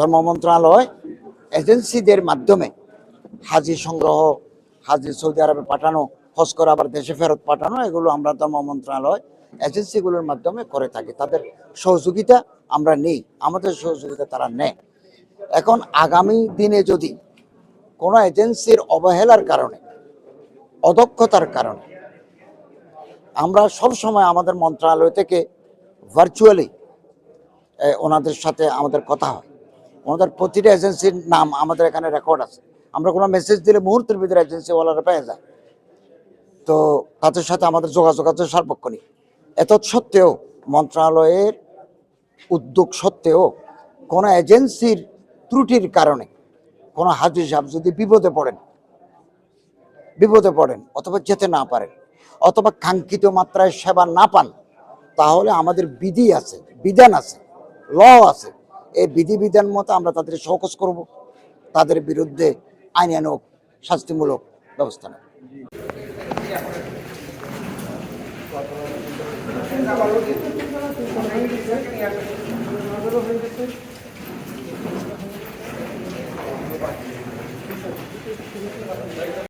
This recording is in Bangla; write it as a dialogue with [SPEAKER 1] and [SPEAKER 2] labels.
[SPEAKER 1] ধর্ম মন্ত্রণালয় এজেন্সিদের মাধ্যমে হাজি সংগ্রহ, হাজি সৌদি আরবে পাঠানো, হজ করে, আবার দেশে ফেরত পাঠানো, এগুলো আমরা ধর্ম মন্ত্রণালয় এজেন্সিগুলোর মাধ্যমে করে থাকি। তাদের সহযোগিতা আমরা নেই, আমাদের সহযোগিতা তারা নেয়। এখন আগামী দিনে যদি কোনো এজেন্সির অবহেলার কারণে, অদক্ষতার কারণে আমরা সব সময় আমাদের মন্ত্রণালয় থেকে ভার্চুয়ালি ওনাদের সাথে আমাদের কথা হয়। ওনাদের প্রতিটা এজেন্সির নাম আমাদের এখানে রেকর্ড আছে। আমরা কোনো মেসেজ দিলে মুহূর্তের ভিতরে এজেন্সিওয়ালারা পেয়ে যায়। তো তাদের সাথে আমাদের যোগাযোগ আছে সার্বক্ষণিক। এত সত্ত্বেও মন্ত্রণালয়ের উদ্যোগ সত্ত্বেও কোনো এজেন্সির ত্রুটির কারণে কোনো হাজির সাহেব যদি বিপদে পড়েন বিপদে পড়েন অথবা যেতে না পারেন অথবা কাঙ্ক্ষিত মাত্রায় সেবা না পান, তাহলে আমাদের বিধি আছে, বিধান আছে ল আছে। এই বিধিবিধান মতো আমরা তাদের সহকস করব। তাদের বিরুদ্ধে আইন আইনানুক শাস্তিমূলক ব্যবস্থা নেব।